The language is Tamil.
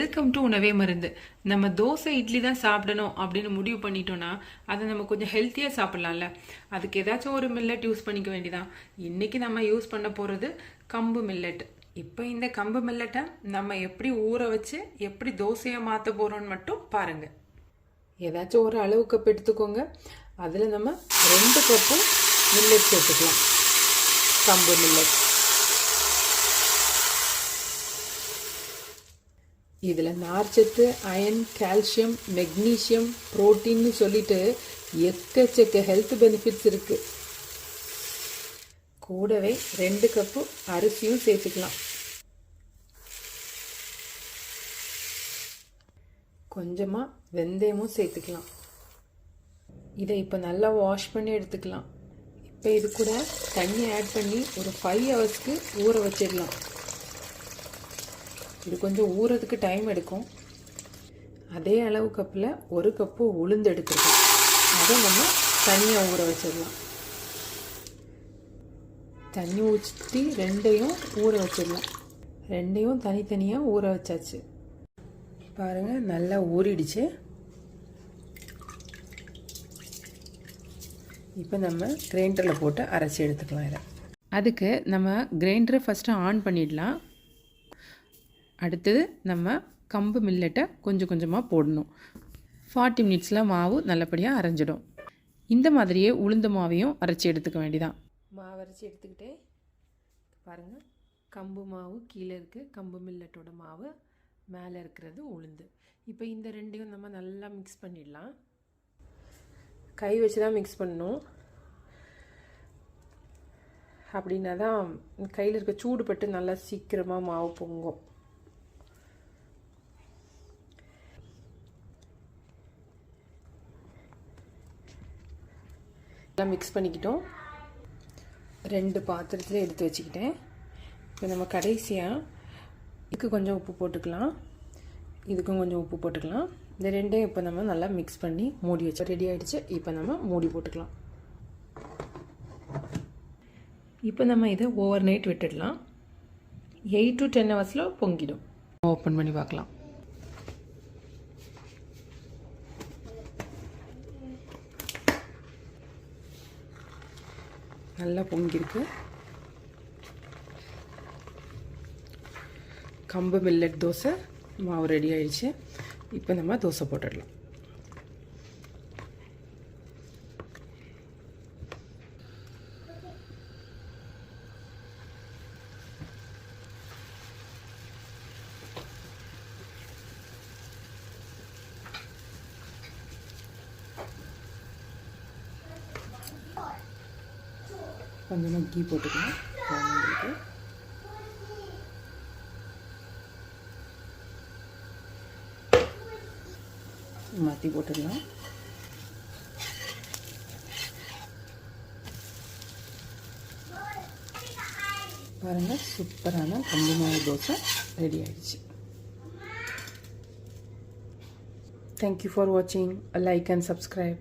வெல்கம் டு உணவே மருந்து. நம்ம தோசை இட்லி தான் சாப்பிடணும் அப்படின்னு முடிவு பண்ணிட்டோம்னா அதை நம்ம கொஞ்சம் ஹெல்த்தியாக சாப்பிட்லாம்ல. அதுக்கு ஏதாச்சும் ஒரு மில்லட் யூஸ் பண்ணிக்க வேண்டியதான் இன்னைக்கு நம்ம யூஸ் பண்ண போகிறது கம்பு மில்லட் இப்போ இந்த கம்பு மில்லட்டை நம்ம எப்படி ஊற வச்சு எப்படி தோசையாக மாற்ற போகிறோம்னு மட்டும் பாருங்க. ஏதாச்சும் ஒரு அளவு கப் எடுத்துக்கோங்க. அதில் நம்ம ரெண்டு கப்பு மில்லட் சேர்த்துக்கலாம். கம்பு மில்லட் இதில் நார்ச்சத்து அயன் கால்சியம் மெக்னீஷியம் புரோட்டீன்னு சொல்லிட்டு எக்கச்சக்க ஹெல்த் பெனிஃபிட்ஸ் இருக்குது கூடவே ரெண்டு கப்பு அரிசியும் சேர்த்துக்கலாம். கொஞ்சமாக வெந்தயமும் சேர்த்துக்கலாம். இதை இப்போ நல்லா வாஷ் பண்ணி எடுத்துக்கலாம். இப்போ இது கூட தண்ணி ஆட் பண்ணி ஒரு ஃபைவ் ஹவர்ஸ்க்கு ஊற வச்சிடலாம். இது கொஞ்சம் ஊறதுக்கு டைம் எடுக்கும். அதே அளவு கப்பில் ஒரு கப்பு உளுந்து எடுத்துருக்கோம் அதை நம்ம தனியாக ஊற வச்சிடலாம். தண்ணி ஊற்றி ரெண்டையும் ஊற வச்சிடலாம். ரெண்டையும் தனித்தனியாக ஊற வச்சாச்சு. பாருங்கள் நல்லா ஊறிடுச்சு. இப்போ நம்ம கிரைண்டரில் போட்டு அரைச்சி எடுத்துக்கலாம் இதை. அதுக்கு நம்ம கிரைண்டரை ஃபஸ்ட்டு ஆன் பண்ணிடலாம். அடுத்தது நம்ம கம்பு மில்லட்டை கொஞ்சம் கொஞ்சமாக போடணும். ஃபார்ட்டி மினிட்ஸில் மாவு நல்லபடியாக அரைஞ்சிடும். இந்த மாதிரியே உளுந்த மாவையும் அரைச்சி எடுத்துக்க வேண்டியதான் மாவு அரைச்சி எடுத்துக்கிட்டே பாருங்கள் கம்பு மாவு கீழே இருக்குது கம்பு மில்லட்டோட மாவு மேலே இருக்கிறது உளுந்து. இப்போ இந்த ரெண்டையும் நம்ம நல்லா மிக்ஸ் பண்ணிடலாம். கை வச்சு தான் மிக்ஸ் பண்ணணும். அப்படின்னா தான் கையில் இருக்க சூடு பட்டு நல்லா சீக்கிரமாக மாவு பொங்கும். நல்லா மிக்ஸ் பண்ணிக்கிட்டோம். ரெண்டு பாத்திரத்தில் எடுத்து வச்சுக்கிட்டேன். இப்போ நம்ம கடைசியாக இதுக்கு கொஞ்சம் உப்பு போட்டுக்கலாம். இதுக்கும் கொஞ்சம் உப்பு போட்டுக்கலாம். இந்த ரெண்டையும் இப்போ நம்ம நல்லா மிக்ஸ் பண்ணி மூடி வச்சு ரெடி ஆகிடுச்சு இப்போ நம்ம மூடி போட்டுக்கலாம். இப்போ நம்ம இதை ஓவர் நைட் விட்டுடலாம் எயிட் டு டென் ஹவர்ஸில் பொங்கிடும். ஓப்பன் பண்ணி பார்க்கலாம். நல்லா பொங்கியிருக்கு கம்பு மில்லட் தோசை மாவு ரெடி ஆயிடுச்சு. இப்போ நம்ம தோசை போட்டுடலாம். கொஞ்சமாக கீ போட்டுக்கலாம் குழந்தைங்களுக்கு மாற்றி போட்டுடலாம். பாருங்கள் சூப்பரான கம்பு மாவு தோசை ரெடி ஆயிடுச்சு. தேங்க்யூ ஃபார் வாட்சிங் லைக் அண்ட் சப்ஸ்கிரைப்